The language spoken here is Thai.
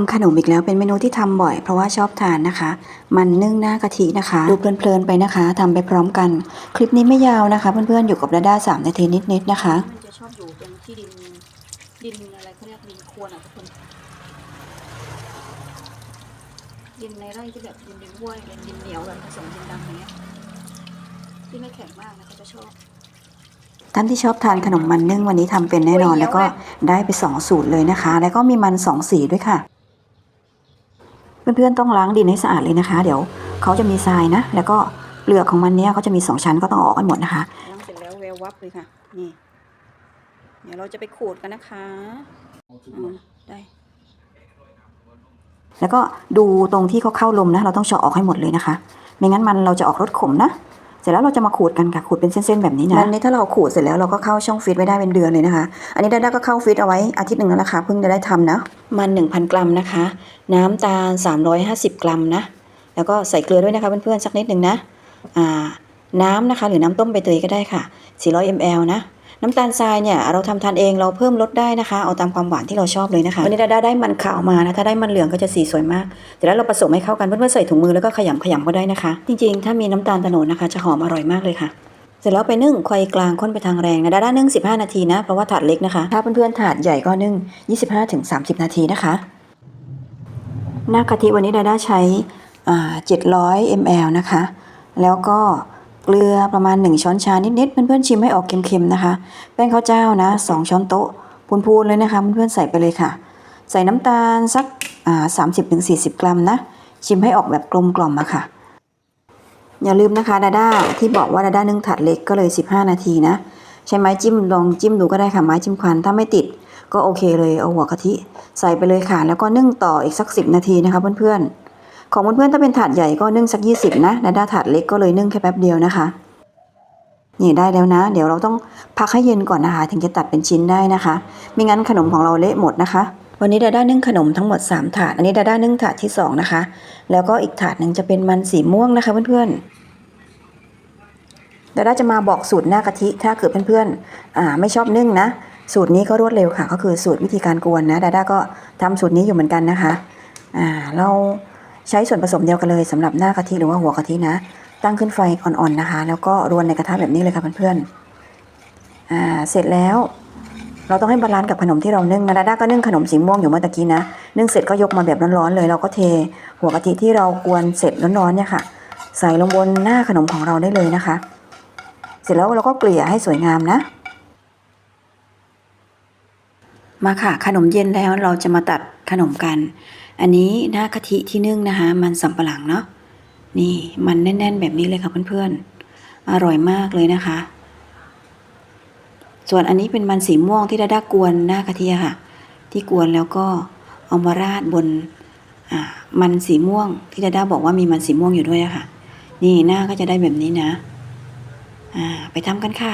ำขนมอีกแล้วเป็นเมนูที่ทำบ่อยเพราะว่าชอบทานนะคะ มันนึ่งหน้ากะทินะคะ ดูเพลินๆไปนะคะทำไปพร้อมกัน คลิปนี้ไม่ยาวนะคะ เพื่อนๆอยู่กับดาด้าสามนาทีนิดๆนะคะมันจะชอบอยู่ตรงที่ดินดินอะไรเขาเรียกดินโคลนอะทุกคนดินในไร่ที่แบบดินดินห้วยเป็นดินเหนียวแบบผสมดินดำอย่างเงี้ยที่ไม่แข็งมากนะเขาจะชอบท่านที่ชอบทานขนมมันนึ่งวันนี้ทำเป็นแน่นอน แล้วก็ได้ไปสองสูตรเลยนะคะ แล้วก็มีมันสองสีด้วยค่ะ เพื่อนๆต้องล้างดินให้สะอาดเลยนะคะ เดี๋ยวเขาจะมีทรายนะ แล้วก็เปลือกของมันเนี้ยเขาจะมีสองชั้นก็ต้องเอาออกกันหมดนะคะล้างเสร็จแล้วแวววับเลยค่ะ นี่ เดี๋ยวเราจะไปขูดกันนะคะอ่าได้ แล้วก็ดูตรงที่เขาเข้าลมนะ เราต้องเฉาะออกให้หมดเลยนะคะ ไม่งั้นมันเราจะออกรสขมนะ เสร็จแล้วเราจะมาขูดกันค่ะขูดเป็นเส้นๆแบบนี้นะอันนี้ถ้าเราขูดเสร็จแล้วเราก็เข้าช่องฟิตไว้ได้เป็นเดือนเลยนะคะ อันนี้ได้ๆก็เข้าฟิตเอาไว้อาทิตย์หนึ่งแล้วนะคะเพิ่งจะได้ทำนะ มัน 1,000 กรัมนะคะ น้ำตาล 350 กรัมนะ แล้วก็ใส่เกลือด้วยนะคะเพื่อนๆสักนิดหนึ่งนะ อ่า น้ำนะคะ หรือน้ำต้มใบเตยก็ได้ค่ะ 400 ml นะ น้ำตาลทรายเนี่ยเราทำทานเองเราเพิ่มลดได้นะคะ เอาตามความหวานที่เราชอบเลยนะคะวันนี้ดาดาได้มันขาวมานะถ้าได้มันเหลืองก็จะสีสวยมากแต่แล้วเราผสมให้เข้ากันเพื่อนๆใส่ถุงมือแล้วก็ขยำขยำก็ได้นะคะ จริงๆ ถ้ามีน้ำตาลโตโนดนะคะ จะหอมอร่อยมากเลยค่ะเสร็จแล้วไปนึ่งควายกลางค้นไปทางแรงนะดาด้านึ่ง 15 นาทีนะ เพราะว่าถาดเล็กนะคะ ถ้าเพื่อนๆถาดใหญ่ก็นึ่ง 25-30 นาทีนะคะหน้ากะทิวันนี้ดาด้าใช้อ่า700 ml นะคะ แล้วก็ เกลือประมาณ 1 ช้อนชานิดๆเพื่อนๆชิมให้ออกเค็มๆนะคะ แป้งข้าวเจ้านะ 2 ช้อนโต๊ะพูนๆเลยนะคะเพื่อนๆใส่ไปเลยค่ะ ใส่น้ำตาลสักอ่า30-40กรัมนะ ชิมให้ออกแบบกลมกล่อมอะค่ะ อย่าลืมนะคะดาด้าที่บอกว่าดาด้านึ่งถาดเล็กก็เลย 15 นาทีนะ ใช้ไม้จิ้มลองจิ้มดูก็ได้ค่ะไม้จิ้มควันถ้าไม่ติดก็โอเคเลยเอาหัวกะทิ ใส่ไปเลยค่ะ แล้วก็นึ่งต่ออีกสัก 10 นาทีนะคะเพื่อนๆ ของเพื่อนๆถ้าเป็นถาดใหญ่ก็นึ่งสัก 20 นะดาด้าถาดเล็กก็เลยนึ่งแค่แป๊บเดียวนะคะ นี่ได้แล้วนะ เดี๋ยวเราต้องพักให้เย็นก่อนนะคะ ถึงจะตัดเป็นชิ้นได้นะคะ ไม่งั้นขนมของเราเละหมดนะคะ วันนี้ดาด้านึ่งขนมทั้งหมด 3 ถาด อันนี้ดาด้านึ่งถาดที่ 2 นะคะ แล้วก็อีกถาดหนึ่งจะเป็นมันสีม่วงนะคะเพื่อนๆดาด้าจะมาบอกสูตรหน้ากะทิถ้าเกิดเพื่อนๆไม่ชอบนึ่งนะ สูตรนี้ก็รวดเร็วค่ะ ก็คือสูตรวิธีการกวนนะดาด้าก็ทำสูตรนี้อยู่เหมือนกันนะคะ อ่าเรา ใช้ส่วนผสมเดียวกันเลยสำหรับหน้ากะทิหรือว่าหัวกะทินะ ตั้งขึ้นไฟอ่อนๆนะคะ แล้วก็รวนในกระทะแบบนี้เลยค่ะเพื่อนๆอ่าเสร็จแล้ว เราต้องให้บาลานซ์กับขนมที่เรานึ่งนะดาด้าก็นึ่งขนมสีม่วงอยู่เมื่อตะกี้นะนึ่งเสร็จก็ยกมาแบบร้อนๆเลย เราก็เทหัวกะทิที่เรากวนเสร็จร้อนๆเนี่ยค่ะ ใส่ลงบนหน้าขนมของเราได้เลยนะคะ เสร็จแล้วเราก็เกลี่ยให้สวยงามนะมาค่ะ ขนมเย็นแล้วเราจะมาตัดขนมกัน อันนี้หน้ากะทิที่นึ่งนะคะ มันสำปะหลังเนาะนี่มันแน่น ๆ แบบนี้เลยค่ะเพื่อนๆ อร่อยมากเลยนะคะ ส่วนอันนี้เป็นมันสีม่วงที่ดาด้ากวนหน้ากะทิค่ะ ที่กวนแล้วก็เอามาราดบนมันสีม่วงที่ดาด้าบอกว่ามีมันสีม่วงอยู่ด้วยอะค่ะ นี่หน้าก็จะได้แบบนี้นะ อ่า ไปทำกันค่ะ